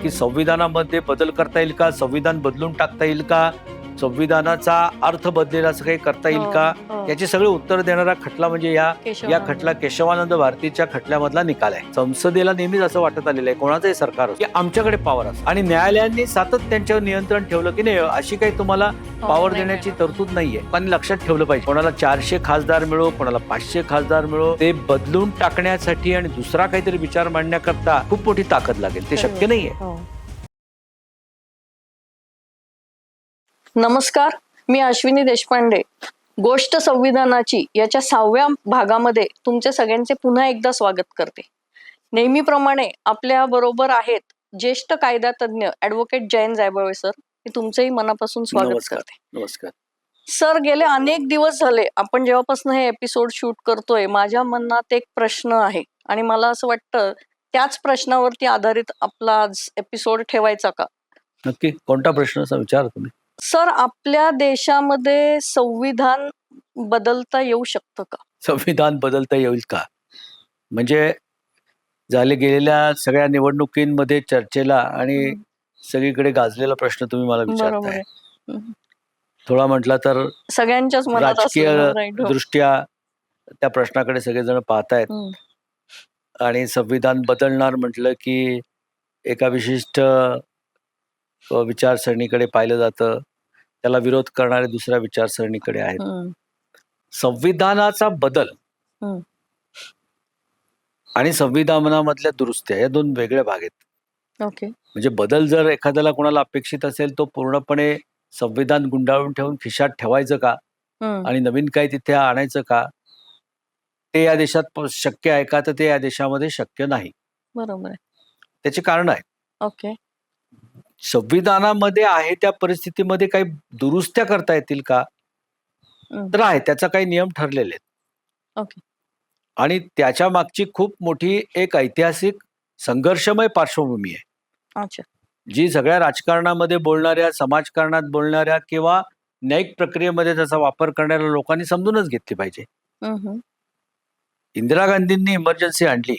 की संविधानामध्ये बदल करता येईल का? संविधान बदलून टाकता येईल का? संविधानाचा अर्थ बदलेल असं काही करता येईल का? हो, याची सगळे उत्तर देणारा खटला म्हणजे या या. खटला केशवानंद भारतीच्या खटल्यामधला निकाल आहे. संसदेला नेहमीच असं वाटत आलेलं आहे कोणाचंही सरकार की आमच्याकडे पॉवर असतो. आणि न्यायालयांनी सतत त्यांच्यावर नियंत्रण ठेवलं की नाही अशी काही तुम्हाला हो, पॉवर नाही, देण्याची. तरतूद नाहीये. पण लक्षात ठेवलं पाहिजे. कोणाला चारशे खासदार मिळो कोणाला पाचशे खासदार मिळो ते बदलून टाकण्यासाठी आणि दुसरा काहीतरी विचार मांडण्याकरता खूप मोठी ताकद लागेल. ते शक्य नाहीये. नमस्कार मी अश्विनी देशपांडे. गोष्ट संविधानाची याच्या सहाव्या भागामध्ये तुमचे सगळ्यांचे पुन्हा एकदा स्वागत करते. नेहमीप्रमाणे आपल्या बरोबर आहेत ज्येष्ठ कायदा तज्ज्ञ ऍडव्होकेट जयंत जायबळे सर. मी तुमचेही मनापासून स्वागत नमस्कार. करते. नमस्कार. सर गेले अनेक दिवस झाले आपण जेव्हापासून हे एपिसोड शूट करतोय माझ्या मनात एक प्रश्न आहे आणि मला असं वाटतं त्याच प्रश्नावरती आधारित आपला आज एपिसोड ठेवायचा का? नक्की. कोणता प्रश्न असा विचार तुम्ही. सर आपल्या देशामध्ये संविधान बदलता येऊ शकतं का? संविधान बदलता येईल का? म्हणजे झाले गेलेल्या सगळ्या निवडणुकींमध्ये चर्चेला आणि सगळीकडे गाजलेला प्रश्न तुम्ही मला विचारताय. थोडा म्हटला तर सगळ्यांच्याच राजकीय हो. दृष्ट्या त्या प्रश्नाकडे सगळेजण पाहतायत. आणि संविधान बदलणार म्हटलं की एका विशिष्ट विचारसरणीकडे पाहिलं जातं. त्याला विरोध करणारे दुसऱ्या विचारसरणीकडे आहेत. संविधानाचा बदल. आणि संविधानामधल्या दुरुस्त्या या दोन वेगळे भाग आहेत. ओके. म्हणजे बदल जर एखाद्याला कोणाला अपेक्षित असेल तो पूर्णपणे संविधान गुंडाळून ठेवून खिशात ठेवायचं का? आणि नवीन काही तिथे आणायचं का? ते या देशात शक्य आहे का? तर ते या देशामध्ये शक्य नाही. बरोबर त्याचे कारण आहे ओके. संविधानामध्ये आहे त्या परिस्थितीमध्ये काही दुरुस्त्या करता येतील का. तर आहे त्याचा काही नियम ठरलेले आहेत. ओके. आणि त्याच्या मागची खूप मोठी एक ऐतिहासिक संघर्षमय पार्श्वभूमी आहे. अच्छा. जी सगळ्या राजकारणामध्ये बोलणाऱ्या समाजकारणात बोलणाऱ्या किंवा न्यायिक प्रक्रियेमध्ये त्याचा वापर करणाऱ्या लोकांनी समजूनच घेतली पाहिजे. इंदिरा गांधींनी इमर्जन्सी आणली.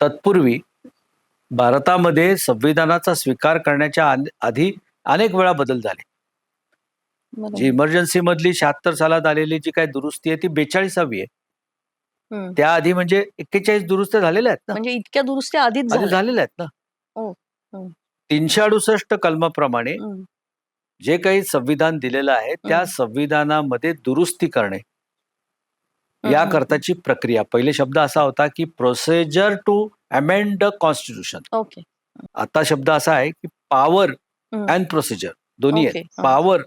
तत्पूर्वी भारतामध्ये संविधानाचा स्वीकार करण्याच्या आधी अनेक वेळा बदल झाले जी. इमर्जन्सी मधली शहात्तर सालात आलेली जी काही दुरुस्ती आहे ती बेचाळीसावी आहे हम्म. त्याआधी म्हणजे एक्केचाळीस दुरुस्त्या झालेल्या आहेत ना म्हणजे इतक्या दुरुस्त्या आधीच आधी. झालेल्या आहेत ना हो. हम्म. तीनशे अडुसष्ट कलमाप्रमाणे जे काही संविधान दिलेलं आहे त्या. संविधानामध्ये दुरुस्ती करणे या. करताची प्रक्रिया पहिले शब्द असा होता की procedure to amend the constitution okay आता शब्द असा आहे की पॉवर. अँड प्रोसिजर दोन्ही आहेत. पॉवर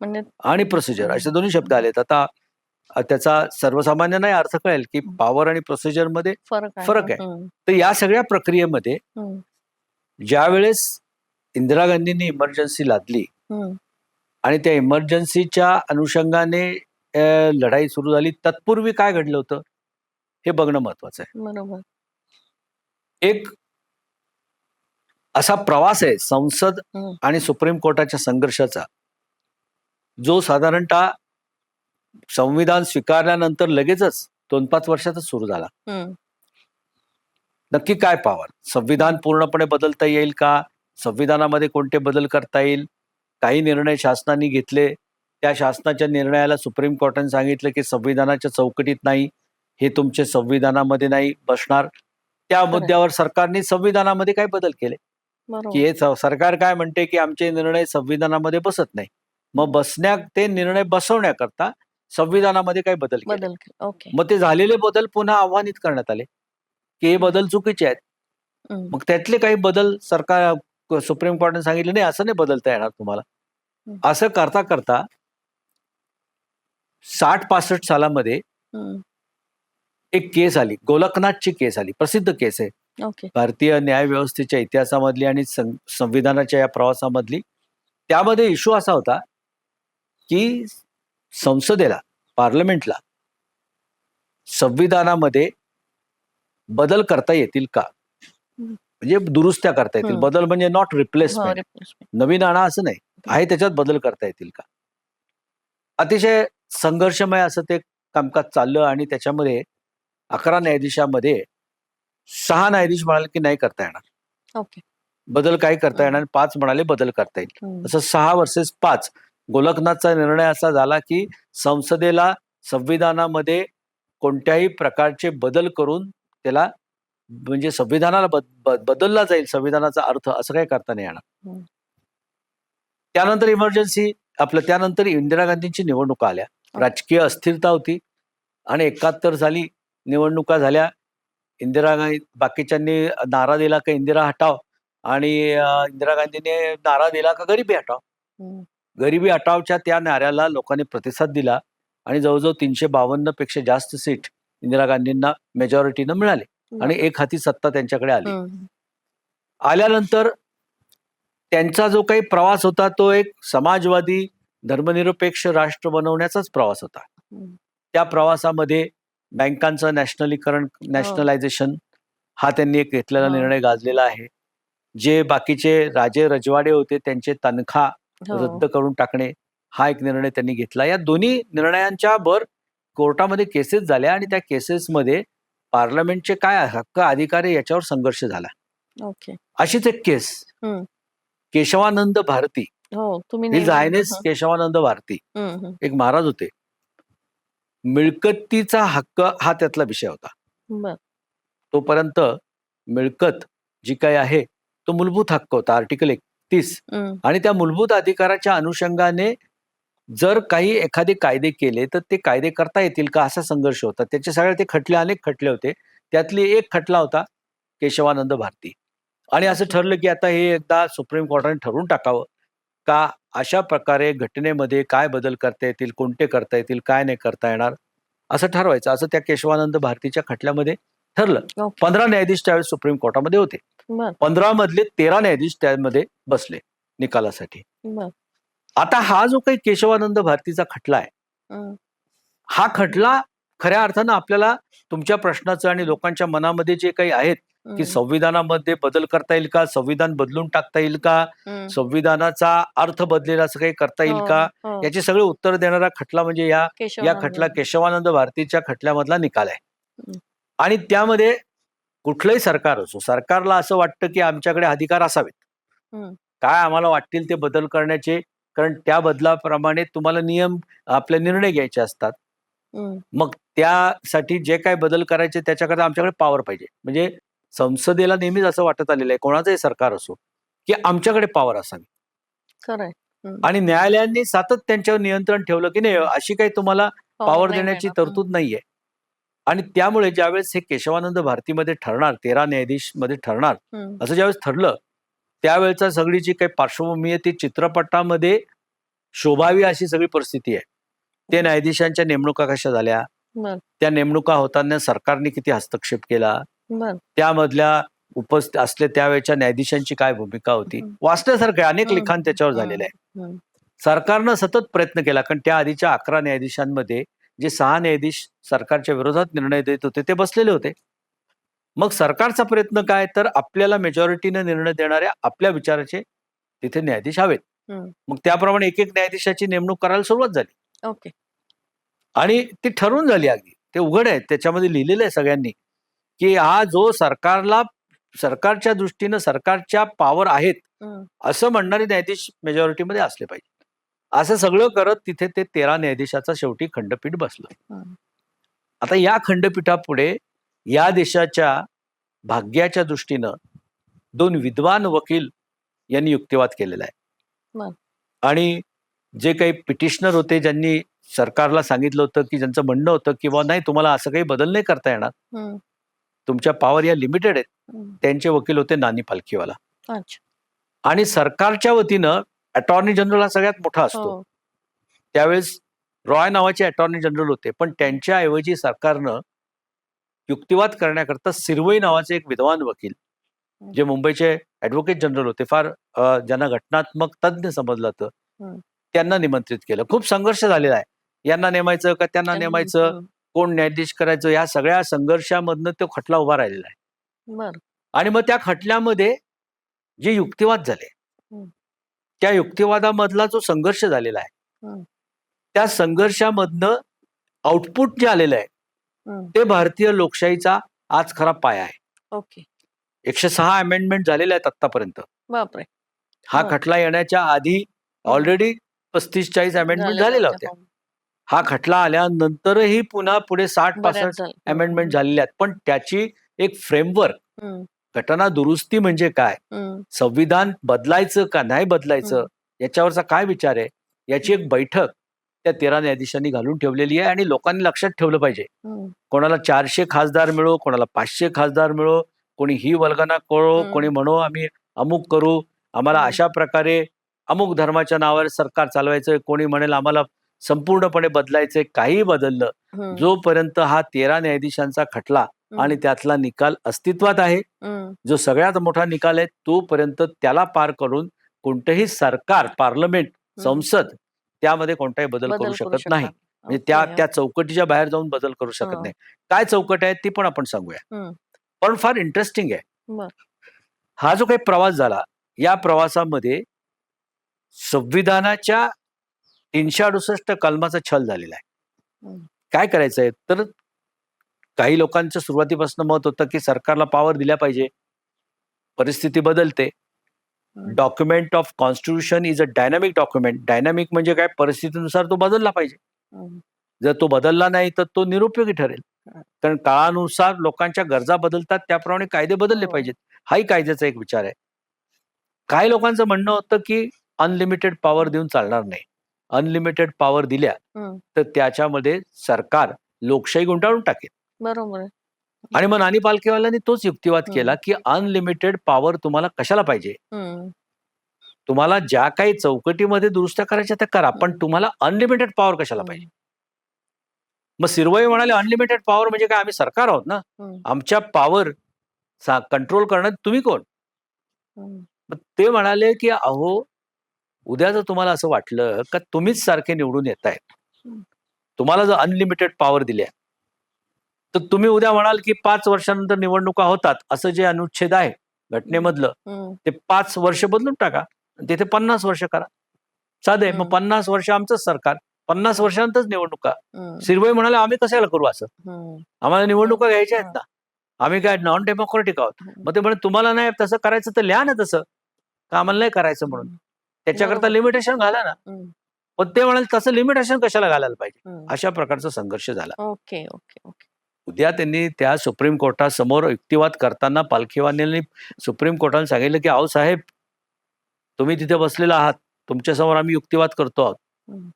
म्हणजे आणि प्रोसिजर. असे दोन्ही शब्द आलेत. आता त्याचा सर्वसामान्यांनाही अर्थ कळेल की. पॉवर आणि प्रोसिजरमध्ये फरक आहे. तर या सगळ्या प्रक्रियेमध्ये हम्म, ज्या वेळेस इंदिरा गांधींनी इमर्जन्सी लादली. आणि त्या इमर्जन्सीच्या अनुषंगाने लढाई सुरू झाली तत्पूर्वी काय घडलं होतं? हे बघणं महत्वाचं आहे. बरोबर. एक असा प्रवास आहे संसद. आणि सुप्रीम कोर्टाच्या संघर्षाचा. जो साधारणतः संविधान स्वीकारल्यानंतर लगेचच दोन पाच वर्षातच सुरू झाला. नक्की काय पॉवर संविधान पूर्णपणे बदलता येईल का? संविधानामध्ये कोणते बदल करता येईल? काही निर्णय शासनाने घेतले. त्या शासनाच्या निर्णयाला सुप्रीम कोर्टाने सांगितलं की संविधानाच्या चौकटीत नाही. हे तुमचे संविधानामध्ये नाही बसणार. त्या. मुद्द्यावर सरकारने संविधानामध्ये काय बदल केले? की हे सरकार काय म्हणते की आमचे निर्णय संविधानामध्ये बसत नाही. मग बसण्या ते निर्णय बसवण्याकरता संविधानामध्ये काय बदल मग ते झालेले बदल पुन्हा आव्हानित करण्यात आले. की हे बदल चुकीचे आहेत. मग त्यातले काही बदल सरकार सुप्रीम कोर्टाने सांगितले नाही असं नाही बदलता येणार तुम्हाला. असं करता करता साठ पासष्ट सालामध्ये एक केस आली. गोलकनाथची केस आली. प्रसिद्ध केस आहे. ओके. भारतीय न्याय व्यवस्थेच्या इतिहासामधली आणि संविधानाच्या या प्रवासामधली. त्यामध्ये इश्यू असा होता की संसदेला पार्लमेंटला संविधानामध्ये बदल करता येतील का. म्हणजे दुरुस्त्या करता येतील. बदल म्हणजे नॉट हो, रिप्लेसमेंट replacement. नवीन आणा असं नाही. आहे त्याच्यात बदल करता येतील का? अतिशय संघर्षमय असं ते कामकाज चाललं आणि त्याच्यामध्ये अकरा न्यायाधीशामध्ये सहा न्यायाधीश म्हणाले की नाही करता येणार बदल काय करता. येणार पाच म्हणाले बदल करता येईल. असं सहा वर्सेस पाच गोलकनाथचा निर्णय असा झाला की संसदेला संविधानामध्ये कोणत्याही प्रकारचे बदल करून त्याला म्हणजे संविधानाला बद, बद- बदलला जाईल संविधानाचा अर्थ असं काही करता नाही येणार. त्यानंतर इमर्जन्सी आपलं त्यानंतर इंदिरा गांधींची निवडणुका आल्या. राजकीय अस्थिरता होती आणि एकाहत्तर साली निवडणुका झाल्या इंदिरा गांधी बाकीच्यांनी नारा दिला का इंदिरा हटाव आणि इंदिरा गांधीने नारा दिला का गरिबी हटाव. गरिबी हटावच्या त्या नाऱ्याला लोकांनी प्रतिसाद दिला आणि जवळजवळ तीनशे बावन्नपेक्षा जास्त सीट इंदिरा गांधींना मेजॉरिटीनं मिळाले आणि एक हाती सत्ता त्यांच्याकडे आली. आल्यानंतर त्यांचा जो काही प्रवास होता तो एक समाजवादी धर्मनिरपेक्ष राष्ट्र बनवण्याचाच प्रवास होता. त्या प्रवासामध्ये बँकांचं नॅशनलीकरण नॅशनलायझेशन हा त्यांनी एक घेतलेला हो. निर्णय गाजलेला आहे जे बाकीचे राजे रजवाडे होते त्यांचे तनखा हो. रद्द करून टाकणे हा एक निर्णय त्यांनी घेतला या दोन्ही निर्णयांच्या भर कोर्टामध्ये केसेस झाल्या आणि त्या केसेसमध्ये पार्लमेंटचे काय हक्क अधिकार आहे याच्यावर संघर्ष झाला ओके अशीच एक केस. केशवानंद भारती हो तुम्ही हं. केशवानंद भारती. एक महाराज होते मिळकतीचा हक्क हा त्यातला विषय होता. तोपर्यंत मिळकत जी काही आहे तो मूलभूत हक्क होता आर्टिकल एकतीस. आणि त्या मूलभूत अधिकाराच्या अनुषंगाने जर काही एखादे कायदे केले तर ते कायदे करता येतील का असा संघर्ष होता. त्याचे सगळे ते खटले अनेक खटले होते. त्यातली एक खटला होता केशवानंद भारती. आणि असं ठरलं की आता हे एकदा सुप्रीम कोर्टाने ठरवून टाकावं. का अशा प्रकारे घटनेमध्ये काय बदल करता येतील कोणते करता येतील काय नाही करता येणार? असं ठरवायचं. असं त्या केशवानंद भारतीच्या खटल्यामध्ये ठरलं. पंधरा न्यायाधीश त्यावेळेस सुप्रीम कोर्टामध्ये होते. पंधरा मधले तेरा न्यायाधीश त्यामध्ये बसले निकालासाठी. आता हा जो काही केशवानंद भारतीचा खटला आहे. हा खटला खऱ्या अर्थानं आपल्याला तुमच्या प्रश्नाचं आणि लोकांच्या मनामध्ये जे काही आहेत की. संविधानामध्ये बदल करता येईल का संविधान बदलून टाकता येईल का. संविधानाचा अर्थ बदलेला असं काही करता येईल हो, का हो. याची सगळे उत्तर देणारा खटला म्हणजे या या केशवानंद. खटला केशवानंद भारतीच्या खटल्यामधला निकाल आहे. आणि त्यामध्ये कुठलंही सरकार असो सरकारला असं वाटतं की आमच्याकडे अधिकार असावेत. काय आम्हाला वाटतील ते बदल करण्याचे कारण त्या बदलाप्रमाणे तुम्हाला नियम आपले निर्णय घ्यायचे असतात. मग त्यासाठी जे काय बदल करायचे त्याच्याकरता आमच्याकडे पॉवर पाहिजे म्हणजे संसदेला नेहमीच असं वाटत आलेलं आहे कोणाचंही सरकार असो की आमच्याकडे पॉवर असावी. खरंय आणि न्यायालयांनी सतत त्यांच्यावर नियंत्रण ठेवलं की नाही अशी काही तुम्हाला पॉवर देण्याची. तरतूद नाहीये. आणि त्यामुळे ज्यावेळेस हे केशवानंद भारतीमध्ये ठरणार तेरा न्यायाधीशमध्ये ठरणार. असं ज्यावेळेस ठरलं त्यावेळेचा सगळी जी काही पार्श्वभूमी आहे ती चित्रपटामध्ये शोभावी अशी सगळी परिस्थिती आहे. ते न्यायाधीशांच्या नेमणुका कशा झाल्या? त्या नेमणुका होताना सरकारने किती हस्तक्षेप केला? बर. त्यामधल्या उपस्थित असले त्यावेळेच्या न्यायाधीशांची काय भूमिका होती. वाचण्यासारखं अनेक. लिखाण त्याच्यावर झालेलं आहे. सरकारनं सतत प्रयत्न केला. कारण त्या आधीच्या अकरा न्यायाधीशांमध्ये जे सहा न्यायाधीश सरकारच्या विरोधात निर्णय देत होते ते बसलेले होते. मग सरकारचा प्रयत्न काय? तर आपल्याला मेजॉरिटीने निर्णय देणाऱ्या आपल्या विचाराचे तिथे न्यायाधीश हवेत. मग त्याप्रमाणे एक एक न्यायाधीशाची नेमणूक करायला सुरुवात झाली. ओके. आणि ती ठरवून झाली अगदी. ते उघड आहे. त्याच्यामध्ये लिहिलेलं आहे सगळ्यांनी. की हा जो सरकारला सरकारच्या दृष्टीनं सरकारच्या पॉवर आहेत. असं म्हणणारे न्यायाधीश मेजॉरिटीमध्ये असले पाहिजे असं सगळं करत तिथे ते तेरा न्यायाधीशाचा शेवटी खंडपीठ बसलं. आता या खंडपीठापुढे या देशाच्या भाग्याच्या दृष्टीनं दोन विद्वान वकील यांनी युक्तिवाद केलेला. आहे आणि जे काही पिटिशनर होते ज्यांनी सरकारला सांगितलं होतं की ज्यांचं म्हणणं होतं की बा नाही तुम्हाला असं काही बदल नाही करता येणार. तुमच्या पॉवर या लिमिटेड आहेत. त्यांचे वकील होते नानी पालखीवाला. अच्छा. आणि सरकारच्या वतीनं अटॉर्नी जनरल हा सगळ्यात मोठा असतो. हो. त्यावेळेस रॉय नावाचे अटॉर्नी जनरल होते. पण त्यांच्याऐवजी सरकारनं युक्तिवाद करण्याकरता सिरवई नावाचे एक विद्वान वकील जे मुंबईचे ऍडव्होकेट जनरल होते फार ज्यांना घटनात्मक तज्ज्ञ समजलं हम्म. त्यांना निमंत्रित केलं. खूप संघर्ष झालेला आहे. यांना नेमायचं का त्यांना नेमायचं. कोण न्यायाधीश करायचं या सगळ्या संघर्षामधनं तो खटला उभा राहिलेला आहे. आणि मग त्या खटल्यामध्ये जे युक्तिवाद झाले. त्या युक्तिवादामधला जो संघर्ष झालेला आहे. त्या संघर्षामधनं आउटपुट जे आलेलं आहे. ते भारतीय लोकशाहीचा आज खरा पाया आहे. ओके. एकशे सहा अमेंडमेंट झालेले आहेत आतापर्यंत हा. खटला येण्याच्या आधी ऑलरेडी पस्तीस चाळीस अमेंडमेंट झालेल्या होत्या. हा खटला आल्यानंतरही पुन्हा पुढे साठ पासष्ट. अमेंडमेंट झालेल्या आहेत. पण त्याची एक फ्रेमवर्क घटना दुरुस्ती म्हणजे काय? संविधान बदलायचं का नाही बदलायचं. याच्यावरचा काय विचार आहे? याची एक बैठक त्या तेरा न्यायाधीशांनी घालून ठेवलेली आहे आणि लोकांनी लक्षात ठेवलं पाहिजे. कोणाला चारशे खासदार मिळो कोणाला पाचशे खासदार मिळो कोणी ही करो हम्म. कोणी म्हणो आम्ही अमुक करू. आम्हाला. अशा प्रकारे अमुक धर्माच्या नावावर सरकार चालवायचं कोणी म्हणेल आम्हाला संपूर्णपणे बदलायचंय काही बदललं जोपर्यंत हा तेरा न्यायाधीशांचा खटला आणि त्यातला निकाल अस्तित्वात आहे जो सगळ्यात मोठा निकाल आहे तोपर्यंत त्याला पार करून कोणतंही सरकार पार्लमेंट. संसद त्यामध्ये कोणताही बदल करू शकत नाही म्हणजे त्या. त्या चौकटीच्या बाहेर जाऊन बदल करू शकत. नाही काय चौकट आहे ती पण आपण सांगूया. पण फार इंटरेस्टिंग आहे. हा जो काही प्रवास झाला या प्रवासामध्ये संविधानाच्या तीनशे अडुसष्ट कलमाचा छल झालेला आहे. काय करायचंय? तर काही लोकांचं सुरुवातीपासून मत होतं की सरकारला पॉवर दिल्या पाहिजे. परिस्थिती बदलते. Document of constitution is a dynamic document dynamic म्हणजे काय? परिस्थितीनुसार तो बदलला पाहिजे. जर तो बदलला नाही तर तो निरुपयोगी ठरेल. कारण काळानुसार लोकांच्या गरजा बदलतात त्याप्रमाणे कायदे बदलले हो. पाहिजेत. हाही कायद्याचा एक विचार आहे. काही लोकांचं म्हणणं होतं की अनलिमिटेड पॉवर देऊन चालणार नाही. अनलिमिटेड पॉवर दिल्या हम्म. तर त्याच्यामध्ये सरकार लोकशाही गुंडाळून टाकेल. बरोबर आहे. आणि मग नानी पालखेवाल्यांनी तोच युक्तिवाद हम्म. केला की अनलिमिटेड पॉवर तुम्हाला कशाला पाहिजे? हम्म, तुम्हाला ज्या काही चौकटीमध्ये दुरुस्त्या करायच्या त्या करा पण हम्म. तुम्हाला अनलिमिटेड पॉवर कशाला पाहिजे? मग सिरवई म्हणाले अनलिमिटेड पॉवर म्हणजे काय? आम्ही सरकार आहोत ना. हम्म, आमच्या पॉवर कंट्रोल करण्यात तुम्ही कोण? हम्म, मग ते म्हणाले की अहो उद्या जर तुम्हाला असं वाटलं का तुम्हीच सारखे निवडून येत आहेत. तुम्हाला जर अनलिमिटेड पॉवर दिल्या तर तुम्ही उद्या म्हणाल की पाच वर्षानंतर निवडणुका होतात असं जे अनुच्छेद आहे घटनेमधलं ते पाच वर्ष बदलून टाका आणि तिथे पन्नास वर्ष करा. साधे मग. पन्नास वर्ष आमचंच सरकार पन्नास वर्षानंतरच निवडणुका. सिरवई म्हणाले आम्ही कशाला करू असं? आम्हाला निवडणुका घ्यायच्या आहेत ना. आम्ही काय नॉन डेमोक्रेटिक आहोत. मग ते म्हणे तुम्हाला नाही तसं करायचं तर लिहा ना तसं. का आम्हाला नाही करायचं म्हणून. त्याच्याकरता बरोबर. लिमिटेशन घाला ना. हम्म, पण ते म्हणाले तसं लिमिटेशन कशाला घालायला पाहिजे? हम्म. अशा प्रकारचा संघर्ष झाला. Okay okay okay. उद्या त्यांनी त्या सुप्रीम कोर्टासमोर युक्तिवाद करताना पालखीवाल्यांनी सुप्रीम कोर्टाने सांगितलं की अहो साहेब तुम्ही तिथे बसलेला आहात. तुमच्यासमोर आम्ही युक्तिवाद करतो आहोत. हम्म.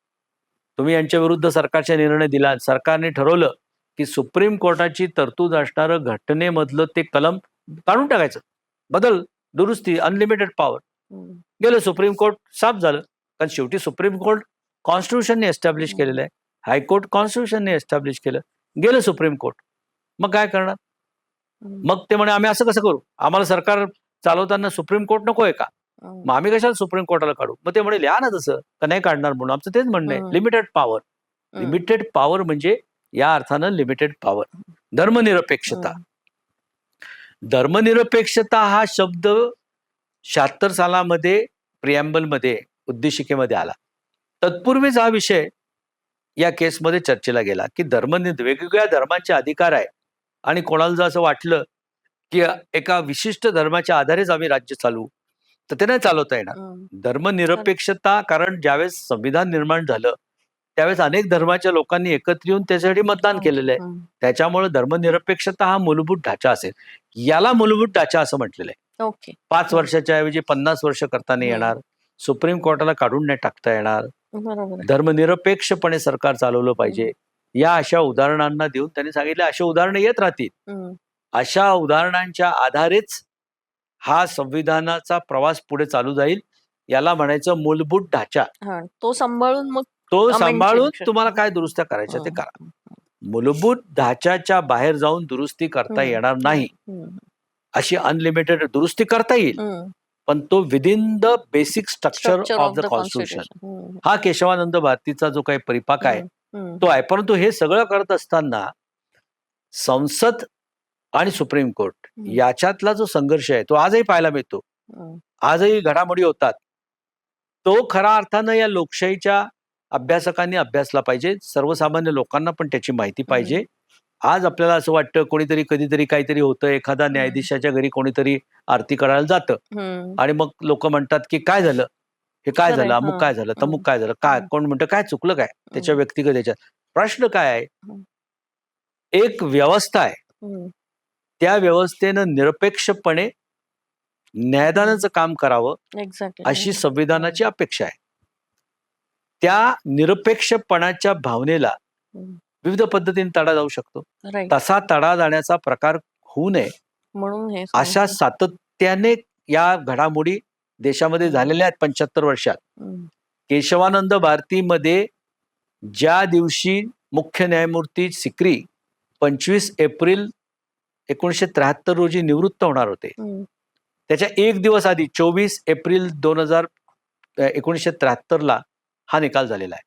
तुम्ही यांच्या विरुद्ध सरकारचा निर्णय दिला. सरकारने ठरवलं की सुप्रीम कोर्टाची तरतूद असणारं घटनेमधलं ते कलम काढून टाकायचं. बदल दुरुस्ती अनलिमिटेड पॉवर गेलं सुप्रीम कोर्ट साफ झालं. कारण शेवटी सुप्रीम कोर्ट कॉन्स्टिट्यूशनने एस्टॅब्लिश. केलेलं आहे. हायकोर्ट कॉन्स्टिट्यूशनने एस्टॅब्लिश केलं. गेलं सुप्रीम कोर्ट मग काय करणार? मग ते म्हणे आम्ही असं कसं करू? आम्हाला सरकार चालवताना सुप्रीम कोर्ट नको आहे का? मग आम्ही कशाला सुप्रीम कोर्टाला काढू? मग ते म्हणे लिहा ना तसं. का नाही काढणार म्हणून? आमचं तेच म्हणणं आहे. लिमिटेड पॉवर लिमिटेड पॉवर म्हणजे या अर्थानं लिमिटेड पॉवर धर्मनिरपेक्षता. धर्मनिरपेक्षता हा शब्द शहात्तर सालामध्ये प्रिॲम्बलमध्ये उद्देशिकेमध्ये आला. तत्पूर्वीच हा विषय या केसमध्ये चर्चेला गेला की धर्म वेगवेगळ्या धर्माचे अधिकार आहे. आणि कोणाला जर असं वाटलं की एका विशिष्ट धर्माच्या आधारेच आम्ही राज्य चालवू तर ते नाही चालवता येणार. धर्मनिरपेक्षता कारण ज्यावेळेस संविधान निर्माण झालं त्यावेळेस अनेक धर्माच्या लोकांनी एकत्र येऊन त्याच्यासाठी मतदान केलेलं आहे. त्याच्यामुळे धर्मनिरपेक्षता हा मूलभूत ढाचा असेल. याला मूलभूत ढाचा असं म्हटलेलं आहे. ओके. पाच. वर्षाच्या ऐवजी पन्नास वर्ष करता नाही हम्म. येणार. सुप्रीम कोर्टाला काढून नाही टाकता येणार. बरोबर. धर्मनिरपेक्षपणे सरकार चालवलं पाहिजे. या अशा उदाहरणांना देऊन त्यांनी सांगितले अशा उदाहरणं येत राहतील. हम्म, अशा उदाहरणांच्या आधारेच हा संविधानाचा प्रवास पुढे चालू जाईल. याला म्हणायचं मूलभूत ढाचा. हा तो सांभाळून मग तो Amendment सांभाळून. तुम्हाला काय दुरुस्त्या करायच्या ते हम्म, करा. मूलभूत ढाच्याच्या बाहेर जाऊन दुरुस्ती करता हम्म. येणार नाही. हम्म, अशी अनलिमिटेड दुरुस्ती करता येईल. पण तो within the basic structure of the constitution हा केशवानंद भारतीचा जो काही परिपाक आहे तो आहे. परंतु हे सगळं करत असताना संसद आणि सुप्रीम कोर्ट. याच्यातला जो संघर्ष आहे तो आजही पाहायला मिळतो. आजही घडामोडी होतात. तो खऱ्या अर्थानं या लोकशाहीच्या अभ्यासकांनी अभ्यासला पाहिजे. सर्वसामान्य लोकांना पण त्याची माहिती पाहिजे. आज आपल्याला असं वाटतं कोणीतरी कधीतरी काहीतरी होतं एखादा न्यायाधीशाच्या घरी कोणीतरी आरती करायला जातं. आणि मग लोक म्हणतात की काय झालं? हे काय झालं? अमुक काय झालं? तमुक काय झालं? काय. कोण म्हणतं काय चुकलं काय? त्याच्या. व्यक्तिगत याच्यात. प्रश्न काय आहे. एक व्यवस्था आहे. त्या व्यवस्थेनं निरपेक्षपणे न्यायदानाचं काम करावं अशी संविधानाची अपेक्षा आहे. त्या निरपेक्षपणाच्या भावनेला. विविध पद्धतीने तडा जाऊ शकतो. राईट तसा तडा जाण्याचा प्रकार होऊ नये. म्हणून हे अशा. सातत्याने या घडामोडी देशामध्ये झालेल्या आहेत पंच्याहत्तर वर्षात. हम्म. केशवानंद भारतीमध्ये ज्या दिवशी मुख्य न्यायमूर्ती सिक्री पंचवीस एप्रिल एकोणीसशे त्र्याहत्तर रोजी निवृत्त होणार होते. हम्म. त्याच्या एक दिवस आधी चोवीस एप्रिल दोन हजार एकोणीसशे त्र्याहत्तरला हा निकाल झालेला आहे.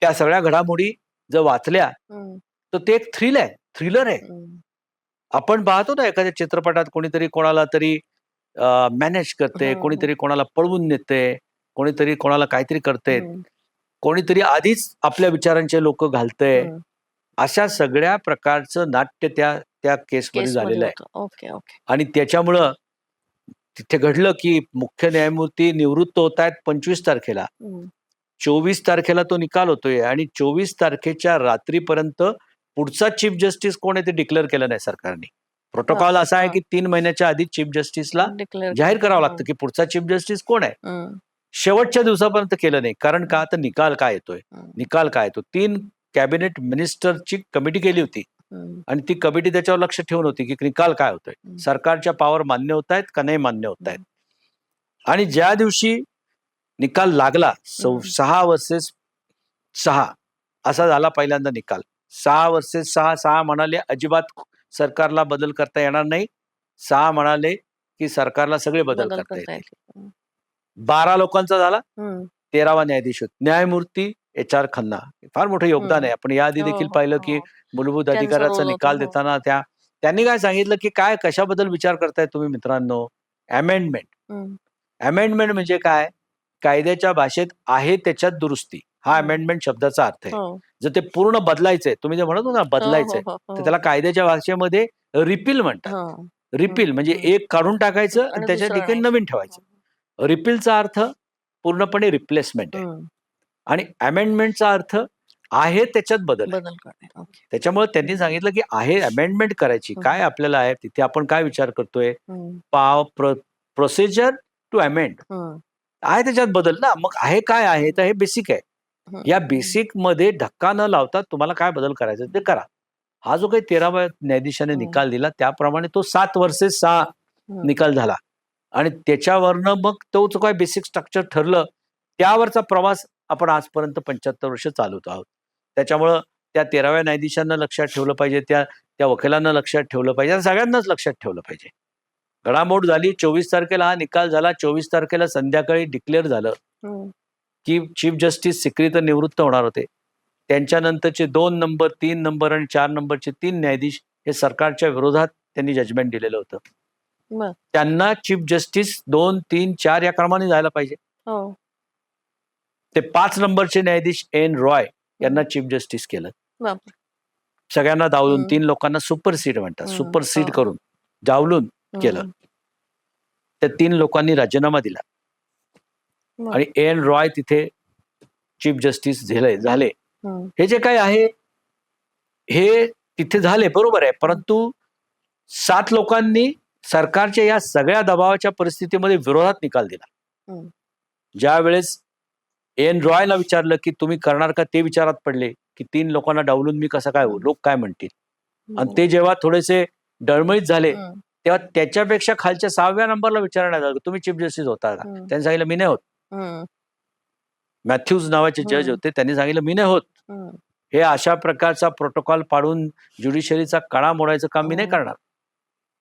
त्या सगळ्या घडामोडी जर वाचल्या. तर ते एक थ्रिल आहे थ्रिलर आहे. आपण पाहतो ना एखाद्या चित्रपटात कोणीतरी कोणाला तरी मॅनेज करते कोणीतरी कोणाला पळवून नेते कोणीतरी कोणाला काहीतरी करते. कोणीतरी आधीच आपल्या विचारांचे लोक घालतंय. अशा सगळ्या प्रकारचं नाट्य त्या त्या केसमध्ये झालेलं आहे होतं. ओके ओके आणि त्याच्यामुळं तिथे घडलं की मुख्य न्यायमूर्ती निवृत्त होत आहेत पंचवीस तारखेला. चोवीस तारखेला तो निकाल होतोय आणि चोवीस तारखेच्या रात्रीपर्यंत पुढचा चीफ जस्टिस कोण आहे ते डिक्लेअर केलं नाही सरकारने प्रोटोकॉल असा आहे. की तीन महिन्याच्या आधी चीफ जस्टिसला जाहीर करावं लागतं. की पुढचा चीफ जस्टिस कोण आहे. शेवटच्या दिवसापर्यंत केलं नाही कारण का तर निकाल काय येतोय. निकाल काय येतो तीन कॅबिनेट मिनिस्टरची कमिटी केली होती. आणि ती कमिटी त्याच्यावर लक्ष ठेवून होती की निकाल काय होतोय. सरकारच्या पॉवर मान्य होत आहेत का नाही मान्य होत आहेत आणि ज्या दिवशी निकाल लागला सौ. सहा वर्सेस सहा असा झाला पहिल्यांदा निकाल सहा वर्सेस सहा सहा म्हणाले अजिबात सरकारला बदल करता येणार नाही सहा म्हणाले की सरकारला सगळे बदल बदल करता येतील. बारा लोकांचा झाला. तेरावा न्यायाधीश होते न्यायमूर्ती एच आर खन्ना फार मोठं योगदान. आहे आपण याआधी देखील हो, पाहिलं हो, की हो. मूलभूत अधिकाराचा निकाल. देताना त्या त्यांनी काय सांगितलं की काय कशाबद्दल विचार करताय तुम्ही मित्रांनो अमेंडमेंट. अमेंडमेंट म्हणजे काय कायद्याच्या भाषेत आहे त्याच्यात दुरुस्ती हा. अमेंडमेंट शब्दाचा अर्थ आहे हो. जर ते पूर्ण बदलायचंय तुम्ही जे म्हणत ना बदलायचंय हो, हो, हो, तर. त्याला कायद्याच्या भाषेमध्ये रिपील म्हणतात. रिपील म्हणजे. एक काढून टाकायचं आणि त्याच्या ठिकाणी. नवीन ठेवायचं रिपीलचा अर्थ पूर्णपणे रिप्लेसमेंट आहे. आणि अमेंडमेंटचा अर्थ आहे त्याच्यात बदल त्याच्यामुळे त्यांनी सांगितलं की आहे अमेंडमेंट करायची. काय आपल्याला आहे तिथे आपण काय विचार करतोय. पाव प्रोसिजर टू अमेंड. आहे त्याच्यात बदल ना मग आहे काय आहे तर हे बेसिक आहे. या बेसिकमध्ये धक्का न लावता तुम्हाला काय बदल करायचा ते करा हा जो काही तेराव्या न्यायाधीशाने. निकाल दिला त्याप्रमाणे तो सात वर्षे सहा. निकाल झाला आणि त्याच्यावरनं मग तो जो काय बेसिक स्ट्रक्चर ठरलं त्यावरचा प्रवास आपण आजपर्यंत पंच्याहत्तर वर्ष चालवत आहोत त्याच्यामुळं त्या तेराव्या न्यायाधीशांना लक्षात ठेवलं पाहिजे त्या त्या वकिलांना लक्षात ठेवलं पाहिजे आणि सगळ्यांनाच लक्षात ठेवलं पाहिजे घडामोड झाली चोवीस तारखेला हा निकाल झाला चोवीस तारखेला संध्याकाळी डिक्लेअर झालं हम्म. की चीफ जस्टिस सिक्री तर निवृत्त होणार होते त्यांच्यानंतरचे दोन नंबर तीन नंबर आणि चार नंबरचे तीन न्यायाधीश हे सरकारच्या विरोधात त्यांनी जजमेंट दिलेलं होतं. त्यांना चीफ जस्टिस दोन तीन चार या क्रमाने जायला पाहिजे हो ते पाच नंबरचे न्यायाधीश एन रॉय यांना चीफ जस्टिस केलं. सगळ्यांना हम्म. तीन लोकांना सुपर सीट म्हणतात. सुपर सीट हो. करून डावलून केलं. त्या तीन लोकांनी राजीनामा दिला. आणि एन रॉय तिथे चीफ जस्टिस झाले झाले. हे जे काही आहे हे तिथे झाले बरोबर आहे परंतु सात लोकांनी सरकारच्या या सगळ्या दबावाच्या परिस्थितीमध्ये विरोधात निकाल दिला. ज्या वेळेस एन रॉयला विचारलं की तुम्ही करणार का ते विचारात पडले की तीन लोकांना डावलून मी कसं काय होऊ लोक काय म्हणतील आणि ते जेव्हा थोडेसे डळमळीत झाले. तेव्हा त्याच्यापेक्षा खालच्या सहाव्या नंबरला विचारण्यात आलं तुम्ही चीफ जस्टिस होता का. त्यांनी सांगितलं मी नाही होत. मॅथ्यूज नावाचे जज. होते त्यांनी सांगितलं मी नाही होत. हे अशा प्रकारचा प्रोटोकॉल पाडून ज्युडिशरीचा कळा मोडायचं काम मी नाही हो. करणार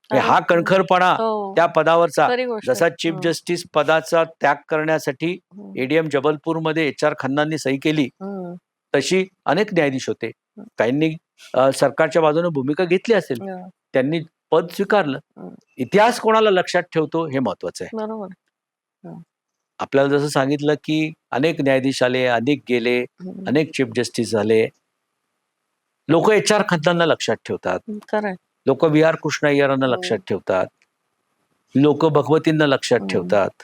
हे हा कणखरपणा हो त्या पदावरचा जसा. चीफ. जस्टिस पदाचा त्याग करण्यासाठी. एडीएम जबलपूरमध्ये एच आर खन्नांनी सही केली. तशी अनेक न्यायाधीश होते काहींनी सरकारच्या बाजूने भूमिका घेतली असेल त्यांनी पद स्वीकारलं. इतिहास कोणाला लक्षात ठेवतो हे महत्वाचं आहे बरोबर आपल्याला जसं सांगितलं की अनेक न्यायाधीश आले अनेक गेले. अनेक चीफ जस्टिस झाले लोक एच आर खन्नांना लक्षात ठेवतात लोक व्ही आर कृष्ण अय्यरांना हो. लक्षात ठेवतात लोक भगवतींना लक्षात. ठेवतात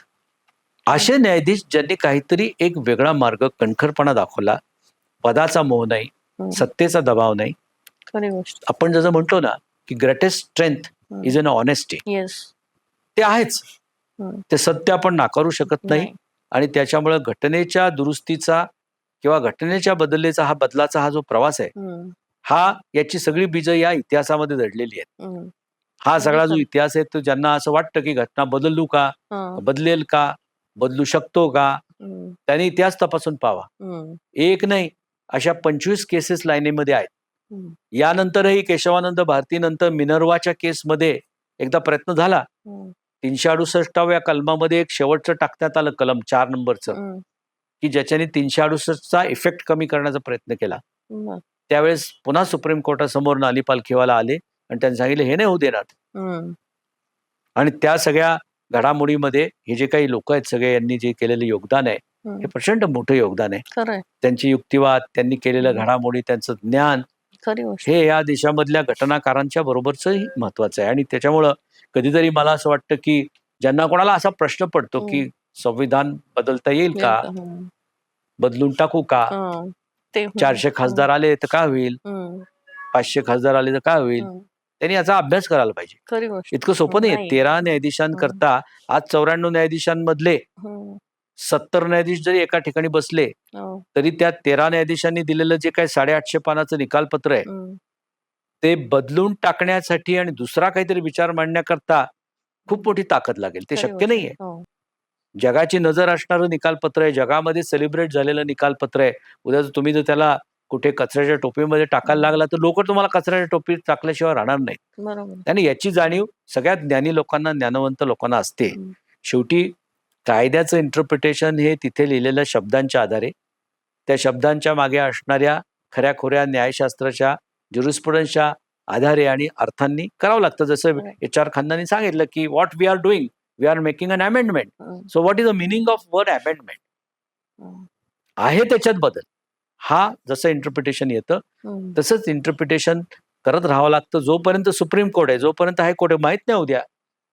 असे न्यायाधीश ज्यांनी काहीतरी एक वेगळा मार्ग कणखरपणा दाखवला पदाचा मोह नाही. सत्तेचा दबाव नाही आपण जसं म्हणतो ना की greatest strength is an honesty ते आहेच. ते सत्य आपण नाकारू शकत नाही आणि त्याच्यामुळे घटनेच्या दुरुस्तीचा किंवा घटनेच्या बदलेचा हा बदलाचा हा जो प्रवास आहे हा याची सगळी बीज या इतिहासामध्ये दडलेली आहेत. हा सगळा जो. इतिहास आहे तो ज्यांना असं वाटतं की घटना बदलू का बदलेल का बदलू शकतो का त्यांनी इतिहास तपासून पाहावा एक नाही अशा पंचवीस केसेस लाईनीमध्ये आहेत. यानंतरही केशवानंद भारतीनंतर मिनर्वाच्या केसमध्ये एकदा प्रयत्न झाला. तीनशे अडुसष्टाव्या कलमामध्ये एक शेवटचं टाकण्यात आलं कलम चार नंबरचं. की ज्याच्याने तीनशे अडुसष्टचा इफेक्ट कमी करण्याचा प्रयत्न केला. त्यावेळेस पुन्हा सुप्रीम कोर्टासमोर नाली पालखीवाला आले आणि त्यांनी सांगितले हे नाही होऊ देणार. आणि त्या सगळ्या घडामोडीमध्ये हे जे काही लोक आहेत सगळे यांनी जे केलेलं योगदान आहे हे प्रचंड मोठं योगदान आहे. त्यांची युक्तिवाद त्यांनी हम्म. घडामोडी त्यांचं ज्ञान खरी गोष्ट हे या देशामधल्या घटनाकारांच्या बरोबरचंही महत्वाचं आहे आणि त्याच्यामुळं कधीतरी मला असं वाटतं की ज्यांना कोणाला असा प्रश्न पडतो की संविधान बदलता येईल का. बदलून टाकू का. चारशे खासदार आले तर काय होईल. पाचशे खासदार आले तर काय होईल. त्यांनी याचा अभ्यास करायला पाहिजे इतकं सोपं नाही. तेरा न्यायाधीशांकरता आज चौऱ्याण्णव न्यायाधीशांमधले. सत्तर न्यायाधीश जरी एका ठिकाणी बसले हो. तरी त्या तेरा न्यायाधीशांनी दिलेलं जे काही साडेआठशे पानाचं निकालपत्र आहे. ते बदलून टाकण्यासाठी आणि दुसरा काहीतरी विचार मांडण्याकरता खूप मोठी ताकद लागेल ते शक्य. नाहीये हो. जगाची नजर असणारं निकालपत्र आहे जगामध्ये सेलिब्रेट झालेलं निकालपत्र आहे उद्या जर तुम्ही जर त्याला कुठे कचऱ्याच्या टोपीमध्ये टाकायला लागला तर लोक तुम्हाला कचऱ्याच्या टोपीत टाकल्याशिवाय राहणार नाहीत आणि याची जाणीव सगळ्यात ज्ञानी लोकांना ज्ञानवंत लोकांना असते. शेवटी कायद्याचं इंटरप्रिटेशन हे तिथे लिहिलेल्या शब्दांच्या आधारे त्या शब्दांच्या मागे असणाऱ्या खऱ्याखोऱ्या न्यायशास्त्राच्या ज्युरिस्प्रुडन्सच्या आधारे आणि अर्थांनी करावं लागतं जसं. एच आर खन्नानी सांगितलं की what we are doing we are making an amendment. So what is the meaning of word amendment. आहे त्याच्यात बदल हा जसं इंटरप्रिटेशन येतं. तसंच इंटरप्रिटेशन करत राहावं लागतं जोपर्यंत सुप्रीम कोर्ट आहे जोपर्यंत हायकोर्ट आहे माहीत नाही उद्या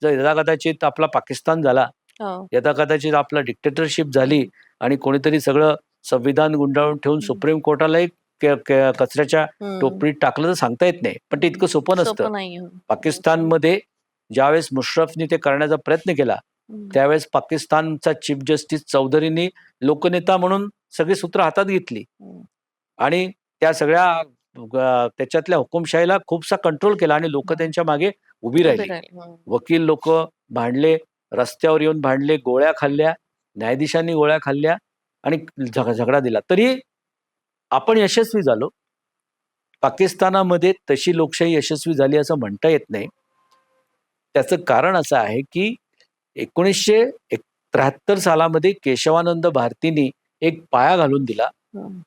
जर यदा कदाचित आपला पाकिस्तान झाला हो. यदा कदाचित आपला डिक्टेटरशिप झाली आणि कोणीतरी सगळं संविधान गुंडाळून ठेवून. सुप्रीम कोर्टालाही के- के- कचऱ्याच्या हं. टोपलीत टाकलं तर सांगता येत नाही पण ते इतकं सोपं नसतं सोपं नाही हं. पाकिस्तानमध्ये ज्यावेळेस मुश्रफनी ते करण्याचा प्रयत्न केला हं. त्यावेळेस पाकिस्तानचा चीफ जस्टिस चौधरींनी लोकनेता म्हणून सगळी सूत्र हातात घेतली हं. आणि त्या सगळ्या अ, त्याच्यातल्या हुकुमशाहीला खूपसा कंट्रोल केला आणि लोक. त्यांच्या मागे उभी उभे राहिली राहिले. हं. वकील लोक भांडले रस्त्यावर येऊन भांडले गोळ्या खाल्ल्या न्यायाधीशांनी गोळ्या खाल्ल्या आणि झग- झगडा दिला. तरी आपण यशस्वी झालो. पाकिस्तानामध्ये तशी लोकशाही यशस्वी झाली असं म्हणता येत नाही. त्याचं कारण असं आहे की एकोणीसशे त्र्याहत्तर सालामध्ये केशवानंद भारतींनी एक पाया घालून दिला.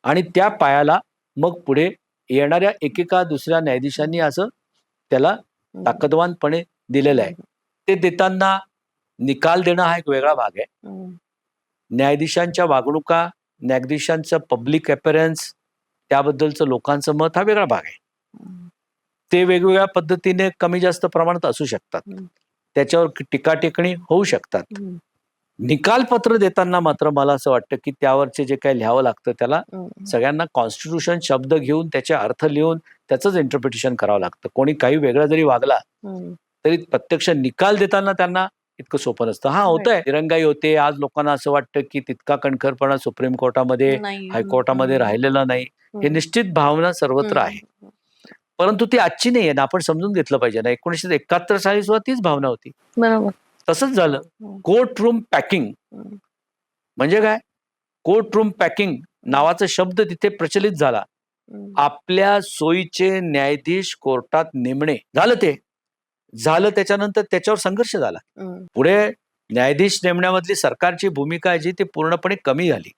आणि त्या पायाला मग पुढे येणाऱ्या एकेका दुसऱ्या न्यायाधीशांनी असं त्याला. ताकदवानपणे दिलेलं आहे. ते देताना निकाल देणं हा एक वेगळा भाग आहे हं. न्यायाधीशांच्या वागणुका न्यायाधीशांचं पब्लिक अपेरन्स त्याबद्दलचं लोकांचं मत हा वेगळा भाग आहे. ते वेगवेगळ्या पद्धतीने कमी जास्त प्रमाणात असू शकतात. त्याच्यावर टीका टिप्पणी होऊ शकतात हं. निकालपत्र देताना मात्र मला असं वाटतं की त्यावरचे जे काही लिहावं लागतं त्याला हं. सगळ्यांना कॉन्स्टिट्यूशन शब्द घेऊन त्याचे अर्थ लिहून त्याचंच इंटरप्रिटेशन करावं लागतं कोणी काही वेगळा जरी वागला. तरी प्रत्यक्ष निकाल देताना त्यांना इतकं सोपं नसतं. हा होत आहे दिरंगाई होते. आज लोकांना असं वाटतं की तितका कणखरपणा सुप्रीम कोर्टामध्ये. हायकोर्टामध्ये. राहिलेला नाही. हे. निश्चित भावना सर्वत्र. आहे. परंतु ती आजची नाही आहे ना. आपण समजून घेतलं पाहिजे ना. एकोणीशे एकाहत्तर साली सुद्धा तीच भावना होती. बरोबर. तसंच झालं. Court room packing. म्हणजे काय? कोर्ट रूम पॅकिंग नावाचा शब्द तिथे प्रचलित झाला. आपल्या सोयीचे न्यायाधीश कोर्टात नेमणे. झालं ते. झालं त्याच्यानंतर त्याच्यावर संघर्ष झाला. पुढे न्यायाधीश नेमण्यामधली सरकारची भूमिका आहे जी ती पूर्णपणे कमी झाली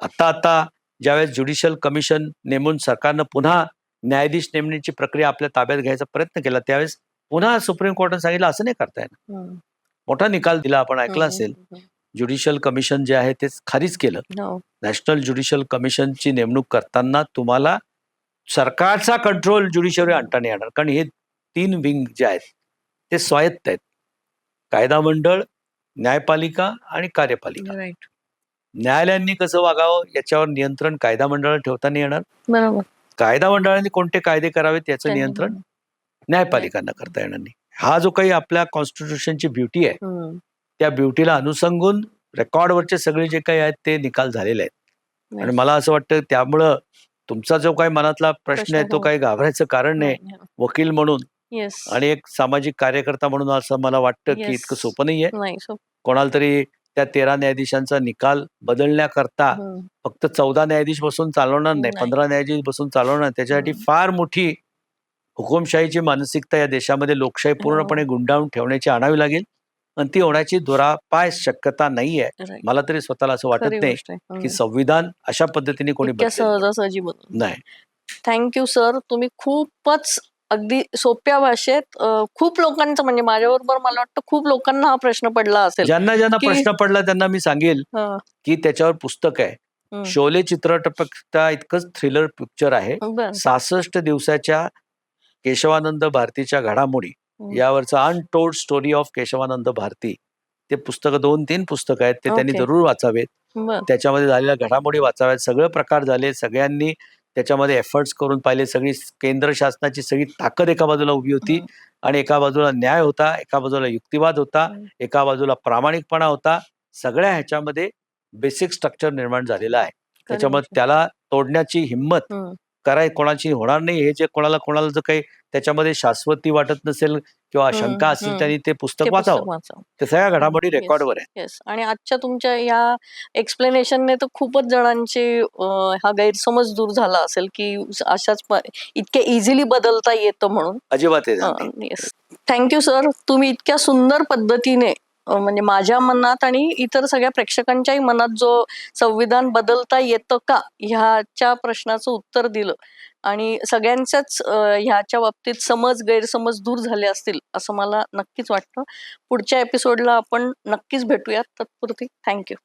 आता आता ज्यावेळेस ज्युडिशियल कमिशन नेमून सरकारनं पुन्हा न्यायाधीश नेमण्याची प्रक्रिया आपल्या ताब्यात घ्यायचा प्रयत्न केला त्यावेळेस पुन्हा सुप्रीम कोर्टाने सांगितलं असं नाही करता येणार. मोठा निकाल दिला आपण ऐकला. असेल. ज्युडिशियल कमिशन जे आहे ते खारीज केलं हो. नॅशनल ज्युडिशियल कमिशनची नेमणूक करताना तुम्हाला सरकारचा कंट्रोल ज्युडिशरी आणता नाही येणार कारण हे तीन विंग जे आहेत ते स्वायत्त आहेत. कायदा मंडळ न्यायपालिका आणि कार्यपालिका. राईट न्यायालयांनी कसं वागावं याच्यावर नियंत्रण कायदा मंडळाला ठेवता नाही येणार. बरोबर. कायदा मंडळाने कोणते कायदे करावेत याचं त्यांनी- नियंत्रण न्यायपालिकांना करता येणार नाही. हा जो काही आपल्या कॉन्स्टिट्यूशनची ब्युटी आहे हम्म. त्या ब्युटीला अनुसंगून रेकॉर्डवरचे सगळे जे काही आहेत ते निकाल झालेले आहेत. आणि मला असं वाटतं त्यामुळं तुमचा जो काही मनातला प्रश्न प्रश्न आहे तो हो. काही घाबरायचं कारण नाही. वकील म्हणून येस आणि एक सामाजिक कार्यकर्ता म्हणून असं मला वाटतं की Yes. इतकं सोपं नाहीये नाही so- कोणाला तरी त्या तेरा न्यायाधीशांचा निकाल बदलण्याकरता हम्म. फक्त चौदा न्यायाधीश बसून चालवणार नाही नाही. पंधरा न्यायाधीश बसून चालवणार नाही. त्याच्यासाठी हम्म. फार मोठी हुकुमशाहीची मानसिकता या देशामध्ये लोकशाही हो. पूर्णपणे गुंडाळून ठेवण्याची आणावी लागेल आणि ती होण्याची दुरापाय शक्यता नाहीये Right. मला तरी स्वतःला असं वाटत खरी नाही गोष्ट आहे. हम्म. की संविधान अशा पद्धतीने कोणी इतक्या बदलेल. सहजासहजी नाही थँक्यू सर तुम्ही खूपच अगदी सोप्या भाषेत खूप लोकांचं म्हणजे माझ्याबरोबर मला वाटतं खूप लोकांना हा प्रश्न पडला असेल ज्यांना ज्यांना प्रश्न पडला त्यांना मी सांगेल की त्याच्यावर पुस्तक आहे. शोले चित्रपटा इतकंच थ्रिलर पिक्चर आहे. सहासष्ट दिवसाच्या केशवानंद भारतीच्या घडामोडी. यावरचं untold story of Keshavananda Bharati ते पुस्तक दोन तीन पुस्तकं आहेत ते त्यांनी. जरूर वाचावेत. त्याच्यामध्ये झालेल्या घडामोडी वाचाव्यात सगळे प्रकार झाले सगळ्यांनी त्याच्यामध्ये एफर्ट्स करून पाहिले सगळी केंद्र शासनाची सगळी ताकद एका बाजूला उभी होती. आणि एका बाजूला न्याय होता एका बाजूला युक्तिवाद होता. एका बाजूला प्रामाणिकपणा होता सगळ्या ह्याच्यामध्ये बेसिक स्ट्रक्चर निर्माण झालेलं आहे त्याच्यामुळे. त्याला तोडण्याची हिंमत. कराय कोणाची होणार नाही हे जे कोणाला कोणाला जर काही त्याच्यामध्ये शाश्वती वाटत नसेल किंवा शंका असतील. त्यांनी ते पुस्तक वाचावं. ते सगळ्या घडामोडी. रेकॉर्डवर आहे आणि आजच्या तुमच्या या एक्सप्लेनेशनने तर खूपच जणांचे हा गैरसमज दूर झाला असेल की अशाच इतके इझिली बदलता येतं म्हणून. अजिबात थँक्यू सर तुम्ही इतक्या सुंदर पद्धतीने म्हणजे माझ्या मनात आणि इतर सगळ्या प्रेक्षकांच्याही मनात जो संविधान बदलता येतं का ह्याच्या प्रश्नाचं उत्तर दिलं. आणि सगळ्यांच्याच ह्याच्या बाबतीत समज गैरसमज दूर झाले असतील असं मला नक्कीच वाटतं. पुढच्या एपिसोडला आपण नक्कीच भेटूयात. तत्पुरती थँक्यू